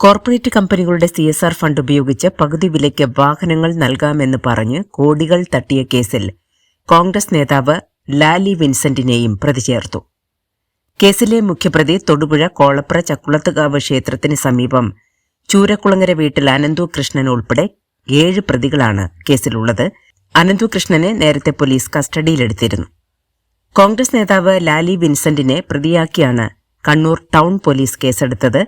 Corporate കമ്പനികളുടെ C S R fund ഉപയോഗിച്ച് പകുതി വിലയ്ക്ക് വാഹനങ്ങൾ നൽകാമെന്ന് പറഞ്ഞ് കോടികൾ തട്ടിയ കേസിൽ കോൺഗ്രസ് നേതാവ് ലാലി വിൻസെന്റിനെയും പ്രതി ചേർത്തു കേസിലെ മുഖ്യപ്രതി തൊടുപുഴ കോളപ്ര ചക്കുളത്തുകാവ് ക്ഷേത്രത്തിന് സമീപം ചൂരക്കുളങ്ങര വീട്ടിൽ അനന്തു കൃഷ്ണൻ ഉൾപ്പെടെ ഏഴ് പ്രതികളാണ് കേസിലുള്ളത്. അനന്തു കൃഷ്ണനെ നേരത്തെ പോലീസ് കസ്റ്റഡിയിലെടുത്തിരുന്നു. കോൺഗ്രസ് നേതാവ് ലാലി വിൻസെന്റിനെ പ്രതിയാക്കിയാണ് കണ്ണൂർ ടൗൺ പോലീസ് കേസെടുത്തത്.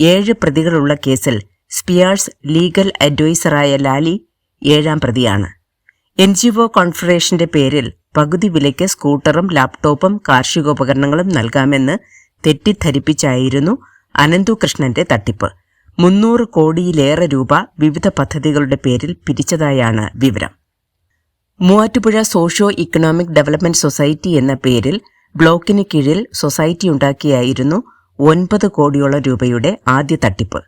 ഏഴ് പ്രതികളുള്ള കേസിൽ സ്പിയാഴ്സ് ലീഗൽ അഡ്വൈസറായ ലാലി ഏഴാം പ്രതിയാണ്. എൻ ജി ഒ കോൺഫറേഷന്റെ പേരിൽ പകുതി വിലയ്ക്ക് സ്കൂട്ടറും ലാപ്ടോപ്പും കാർഷികോപകരണങ്ങളും നൽകാമെന്ന് തെറ്റിദ്ധരിപ്പിച്ചായിരുന്നു അനന്തു കൃഷ്ണന്റെ തട്ടിപ്പ്. മുന്നൂറ് കോടിയിലേറെ രൂപ വിവിധ പദ്ധതികളുടെ പേരിൽ പിരിച്ചതായാണ് വിവരം. Muvattupuzha socio economic development society എന്ന പേരിൽ ബ്ലോക്കിന് കീഴിൽ സൊസൈറ്റി ഉണ്ടാക്കിയായിരുന്നു ഒൻപത് കോടിയോളം രൂപയുടെ ആദ്യ തട്ടിപ്പ്.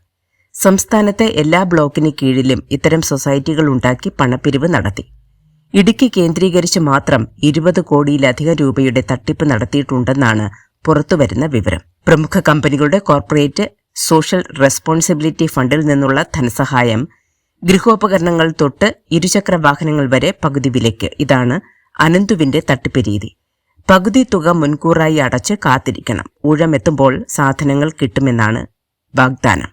സംസ്ഥാനത്തെ എല്ലാ ബ്ലോക്കിന് കീഴിലും ഇത്തരം സൊസൈറ്റികൾ ഉണ്ടാക്കി പണപ്പിരിവ് നടത്തി. ഇടുക്കി കേന്ദ്രീകരിച്ച് മാത്രം ഇരുപത് കോടിയിലധികം രൂപയുടെ തട്ടിപ്പ് നടത്തിയിട്ടുണ്ടെന്നാണ് പുറത്തുവരുന്ന വിവരം. പ്രമുഖ കമ്പനികളുടെ കോർപ്പറേറ്റ് സോഷ്യൽ റെസ്പോൺസിബിലിറ്റി ഫണ്ടിൽ നിന്നുള്ള ധനസഹായം ഗൃഹോപകരണങ്ങൾ തൊട്ട് ഇരുചക്ര വാഹനങ്ങൾ വരെ പകുതി വിലയ്ക്ക്. ഇതാണ് അനന്തുവിന്റെ തട്ടിപ്പ് രീതി. പകുതി തുക മുൻകൂറായി അടച്ച് കാത്തിരിക്കണം. ഊഴമെത്തുമ്പോൾ സാധനങ്ങൾ കിട്ടുമെന്നാണ് വാഗ്ദാനം.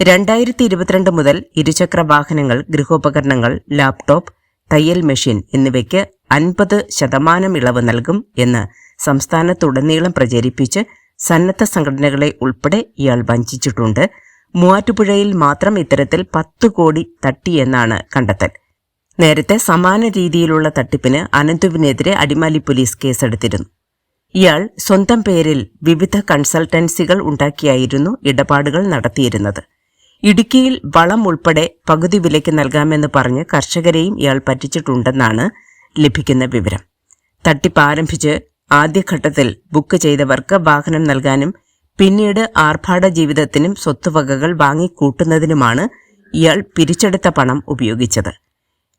രണ്ടായിരത്തി ഇരുപത്തിരണ്ട് മുതൽ ഇരുചക്ര വാഹനങ്ങൾ ഗൃഹോപകരണങ്ങൾ ലാപ്ടോപ്പ് തയ്യൽ മെഷീൻ എന്നിവയ്ക്ക് അൻപത് ശതമാനം ഇളവ് നൽകും എന്ന് സംസ്ഥാനത്തുടനീളം പ്രചരിപ്പിച്ച് സന്നദ്ധ സംഘടനകളെ ഉൾപ്പെടെ ഇയാൾ വഞ്ചിച്ചിട്ടുണ്ട്. മൂവാറ്റുപുഴയിൽ മാത്രം ഇത്തരത്തിൽ പത്ത് കോടി തട്ടിയെന്നാണ് കണ്ടെത്തൽ. നേരത്തെ സമാന രീതിയിലുള്ള തട്ടിപ്പിന് അനന്തുവിനെതിരെ അടിമാലി പോലീസ് കേസെടുത്തിരുന്നു. ഇയാൾ സ്വന്തം പേരിൽ വിവിധ കൺസൾട്ടൻസികൾ ഉണ്ടാക്കിയായിരുന്നു ഇടപാടുകൾ നടത്തിയിരുന്നത്. ഇടുക്കിയിൽ വളം ഉൾപ്പെടെ പകുതി വിലയ്ക്ക് നൽകാമെന്ന് പറഞ്ഞ് കർഷകരെയും ഇയാൾ പറ്റിച്ചിട്ടുണ്ടെന്നാണ് ലഭിക്കുന്ന വിവരം. തട്ടിപ്പ് ആരംഭിച്ച് ആദ്യഘട്ടത്തിൽ ബുക്ക് ചെയ്തവർക്ക് വാഹനം നൽകാനും പിന്നീട് ആർഭാട ജീവിതത്തിനും സ്വത്തുവകകൾ വാങ്ങിക്കൂട്ടുന്നതിനുമാണ് ഇയാൾ പിരിച്ചെടുത്ത പണം ഉപയോഗിച്ചത്.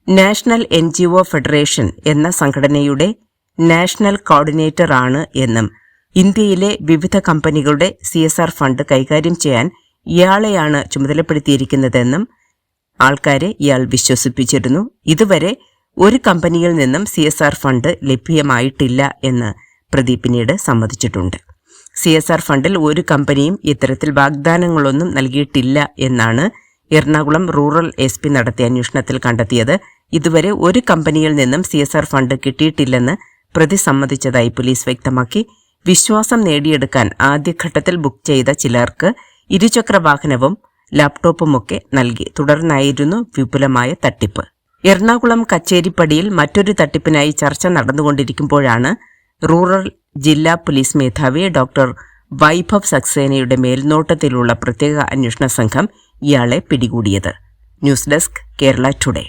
National N G O federation എന്ന സംഘടനയുടെ നാഷണൽ കോർഡിനേറ്റർ ആണ് എന്നും ഇന്ത്യയിലെ വിവിധ കമ്പനികളുടെ സി എസ് ആർ ഫണ്ട് കൈകാര്യം ചെയ്യാൻ ഇയാളെയാണ് ചുമതലപ്പെടുത്തിയിരിക്കുന്നതെന്നും ആൾക്കാരെ ഇയാൾ വിശ്വസിപ്പിച്ചിരുന്നു. ഇതുവരെ ഒരു കമ്പനിയിൽ നിന്നും സി എസ് ആർ ഫണ്ട് ലഭ്യമായിട്ടില്ല എന്ന് പ്രതി പിന്നീട് സമ്മതിച്ചിട്ടുണ്ട്. സി എസ് ആർ ഫണ്ടിൽ ഒരു കമ്പനിയും ഇത്തരത്തിൽ വാഗ്ദാനങ്ങളൊന്നും നൽകിയിട്ടില്ല എന്നാണ് എറണാകുളം റൂറൽ എസ് പി നടത്തിയ അന്വേഷണത്തിൽ കണ്ടെത്തിയത് ഇതുവരെ ഒരു കമ്പനിയിൽ നിന്നും സി എസ് ആർ ഫണ്ട് കിട്ടിയിട്ടില്ലെന്ന് പ്രതി സമ്മതിച്ചതായി പോലീസ് വ്യക്തമാക്കി. വിശ്വാസം നേടിയെടുക്കാൻ ആദ്യഘട്ടത്തിൽ ബുക്ക് ചെയ്ത ചിലർക്ക് ഇരുചക്ര വാഹനവും ലാപ്ടോപ്പുമൊക്കെ നൽകി. തുടർന്നായിരുന്നു വിപുലമായ തട്ടിപ്പ്. എറണാകുളം കച്ചേരിപ്പടിയിൽ മറ്റൊരു തട്ടിപ്പിനായി ചർച്ച നടന്നുകൊണ്ടിരിക്കുമ്പോഴാണ് റൂറൽ ജില്ലാ പോലീസ് മേധാവി ഡോക്ടർ വൈഭവ് സക്സേനയുടെ മേൽനോട്ടത്തിലുള്ള പ്രത്യേക അന്വേഷണ സംഘം ഇയാളെ പിടികൂടിയത്. News desk Kerala today.